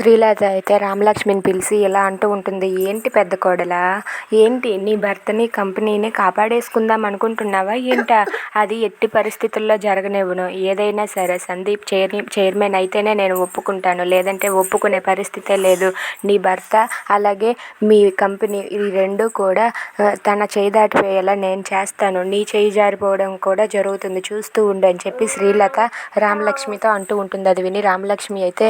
శ్రీలత అయితే రామలక్ష్మిని పిలిచి ఇలా అంటూ ఉంటుంది ఏంటి పెద్ద కోడలా? ఏంటి? నీ భర్తని కంపెనీని కాపాడేసుకుందాం అనుకుంటున్నావా? ఏంటా? అది ఎట్టి పరిస్థితుల్లో జరగనివ్వను. ఏదైనా సరే సందీప్ చైర్ చైర్మన్ అయితేనే నేను ఒప్పుకుంటాను. లేదంటే ఒప్పుకునే పరిస్థితే లేదు. నీ భర్త అలాగే మీ కంపెనీ ఈ రెండు కూడా తన చేయి దాటిపోయేలా నేను చేస్తాను. నీ చేయి జారిపోవడం కూడా జరుగుతుంది. చూస్తూ ఉండు అని చెప్పి శ్రీలత రామలక్ష్మితో అంటూ ఉంటుంది. అది విని రామలక్ష్మి అయితే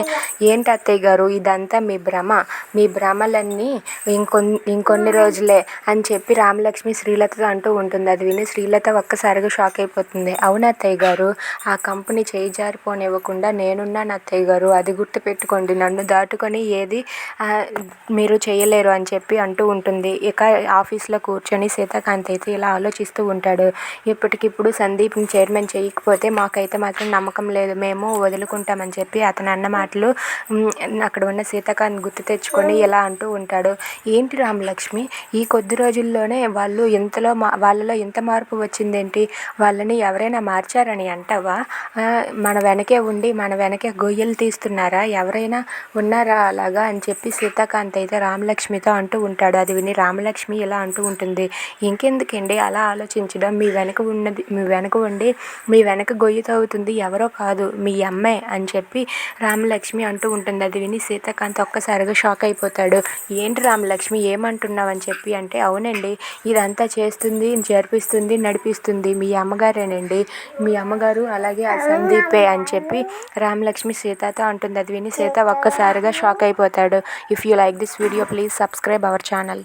ఏంటి అత్తయ్య గారు? ఇదంతా మీ భ్రమ. మీ భ్రమలన్నీ ఇంకొన్ని ఇంకొన్ని రోజులే అని చెప్పి రామలక్ష్మి శ్రీలతతో అంటూ ఉంటుంది. అది విని శ్రీలత ఒక్కసారిగా షాక్ అయిపోతుంది. అవును అత్తయ్య గారు ఆ కంపెనీ చేయి జారిపోనివ్వకుండా నేనున్నాను అత్తయ్య గారు అది గుర్తుపెట్టుకోండి. నన్ను దాటుకొని ఏది మీరు చేయలేరు అని చెప్పి అంటూ ఉంటుంది. ఇక ఆఫీస్లో కూర్చొని సీతాకాంత్ అయితే ఇలా ఆలోచిస్తూ ఉంటాడు. ఇప్పటికిప్పుడు సందీప్ని చైర్మన్ చేయకపోతే మాకైతే మాత్రం నమ్మకం లేదు. మేము వదులుకుంటామని చెప్పి అతను అన్న మాటలు అక్కడ ఉన్న సీతాకాంత్ గుర్తు తెచ్చుకొని ఇలా అంటూ ఉంటాడు. ఏంటి రామలక్ష్మి? ఈ కొద్ది రోజుల్లోనే వాళ్ళు ఇంతలో మా వాళ్ళలో ఇంత మార్పు వచ్చిందేంటి? వాళ్ళని ఎవరైనా మార్చారని అంటావా? మన వెనకే ఉండి మన వెనకే గొయ్యలు తీస్తున్నారా? ఎవరైనా ఉన్నారా అలాగా అని చెప్పి సీతాకాంత్ అయితే రామలక్ష్మితో అంటూ ఉంటాడు. అది విని రామలక్ష్మి ఇలా అంటూ ఉంటుంది. ఇంకెందుకండి అలా ఆలోచించడం? మీ వెనక ఉన్నది మీ వెనక ఉండి మీ వెనక గొయ్యి తవ్వుతుంది ఎవరో కాదు మీ అమ్మే అని చెప్పి రామలక్ష్మి అంటూ ఉంటుంది. అది విని సీతాకాంత్ ఒక్కసారిగా షాక్ అయిపోతాడు. ఏంటి రామలక్ష్మి ఏమంటున్నావు అని చెప్పి అంటే అవునండి ఇదంతా చేస్తుంది జరిపిస్తుంది నడిపిస్తుంది మీ అమ్మగారేనండి. మీ అమ్మగారు అలాగే ఆ సందీపే అని చెప్పి రామలక్ష్మి సీతతో అంటుంది. అది విని సీత ఒక్కసారిగా షాక్ అయిపోతాడు. If you like this video please subscribe our channel